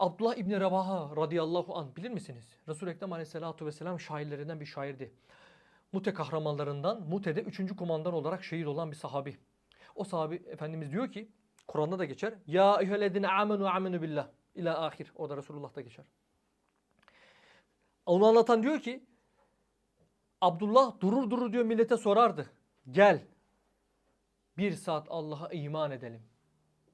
Abdullah İbni Revaha radıyallahu anh bilir misiniz? Resul-i Ekrem aleyhissalatu vesselam şairlerinden bir şairdi. Mute kahramanlarından Mute'de 3. kumandan olarak şehit olan bir sahabi. O sahabi Efendimiz diyor ki Kur'an'da da geçer. Ya eyyühellezine amenu amenu billah. İla ahir. O da Resulullah'ta geçer. Onu anlatan diyor ki Abdullah durur durur diyor millete sorardı. Gel bir saat Allah'a iman edelim.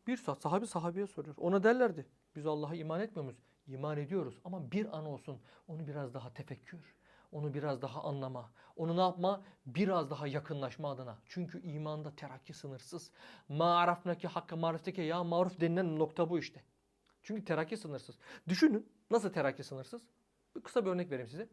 Bir saat sahabi sahabeye soruyor. Ona derlerdi. Biz Allah'a iman etmiyor muyuz? İman ediyoruz ama bir an olsun onu biraz daha tefekkür, onu biraz daha anlama, onu ne yapma? Biraz daha yakınlaşma adına. Çünkü imanda terakki sınırsız. Ma'arafnaki hakka marifteke ya maruf denilen nokta bu işte. Çünkü terakki sınırsız. Düşünün nasıl terakki sınırsız? Bir kısa bir örnek vereyim size.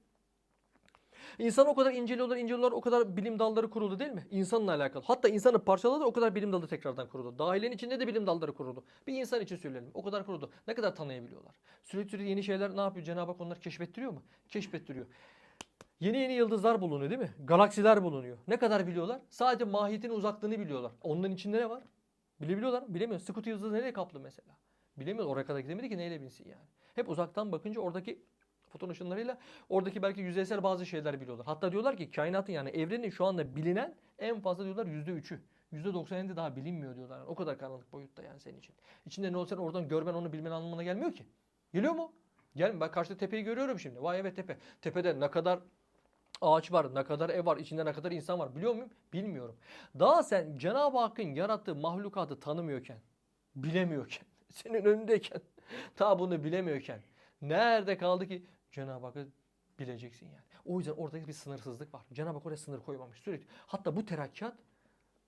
İnsan o kadar inceliyorlar, inceliyorlar, o kadar bilim dalları kuruldu değil mi? İnsanla alakalı. Hatta insanı parçaladı o kadar bilim dalı tekrardan kuruldu. Dahilenin içinde de bilim dalları kuruldu. Bir insan için söyleyelim. O kadar kuruldu. Ne kadar tanıyabiliyorlar? Sürekli sürekli yeni şeyler ne yapıyor? Cenab-ı Hak onları keşfettiriyor mu? Keşfettiriyor. Yeni yeni yıldızlar bulunuyor değil mi? Galaksiler bulunuyor. Ne kadar biliyorlar? Sadece mahiyetin uzaklığını biliyorlar. Onların içinde ne var? Bilebiliyorlar mı? Bilemiyor. Scoot yıldızı nereye kaplı mesela? Bilemiyor. Oraya kadar gidemedi ki neyle binsin yani. Hep uzaktan bakınca oradaki foton ışınlarıyla oradaki belki yüzeysel bazı şeyler biliyorlar. Hatta diyorlar ki kainatın yani evrenin şu anda bilinen en fazla diyorlar yüzde üçü. Yüzde doksanı daha bilinmiyor diyorlar. Yani o kadar karanlık boyutta yani senin için. İçinde ne olsa oradan görmen onu bilmen anlamına gelmiyor ki. Geliyor mu? Gel ben karşıda tepeyi görüyorum şimdi. Vay evet tepe. Tepede ne kadar ağaç var, ne kadar ev var, içinde ne kadar insan var biliyor muyum? Bilmiyorum. Daha sen Cenab-ı Hakk'ın yarattığı mahlukatı tanımıyorken, bilemiyorken, senin önündeyken, ta bunu bilemiyorken nerede kaldı ki Cenab-ı Hakk'ı bileceksin yani. O yüzden oradaki bir sınırsızlık var. Cenab-ı Hak oraya sınır koymamış sürekli. Hatta bu terakkiat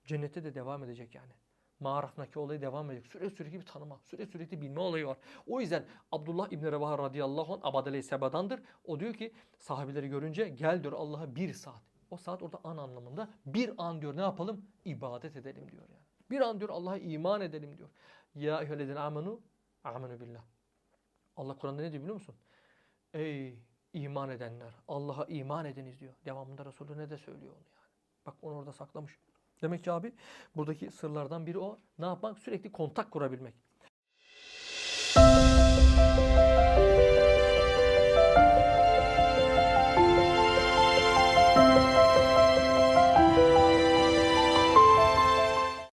cennette de devam edecek yani. Mağarafındaki olayı devam edecek. Sürekli sürekli bir tanıma, sürekli sürekli bilme olayı var. O yüzden Abdullah İbni Revaha radıyallahu anh abadele sebadandır. O diyor ki sahabileri görünce gel diyor Allah'a bir saat. O saat orada an anlamında bir an diyor ne yapalım? İbadet edelim diyor yani. Bir an diyor Allah'a iman edelim diyor. Ya eyyühellezine amenu amenu billah. Allah Kur'an'da ne diyor biliyor musun? Ey iman edenler Allah'a iman ediniz diyor. Devamında Resulü ne de söylüyor onu yani. Bak onu orada saklamış. Demek ki abi buradaki sırlardan biri o. Ne yapmak? Sürekli kontak kurabilmek.